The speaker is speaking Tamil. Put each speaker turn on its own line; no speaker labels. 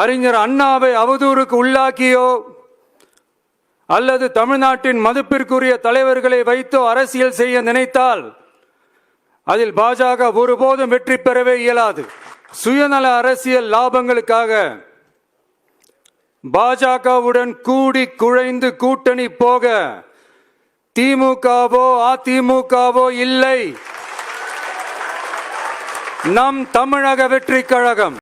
அறிஞர் அண்ணாவை அவதூறுக்கு உள்ளாக்கியோ அல்லது தமிழ்நாட்டின் மதிப்பிற்குரிய தலைவர்களை வைத்தோ அரசியல் செய்ய நினைத்தால் அதில் பாஜக ஒருபோதும் வெற்றி பெறவே இயலாது. சுயநல அரசியல் லாபங்களுக்காக பாஜகவுடன் கூடி குழைந்து கூட்டணி போக திமுகவோ அதிமுகவோ இல்லை. நம் தமிழக வெற்றி கழகம்.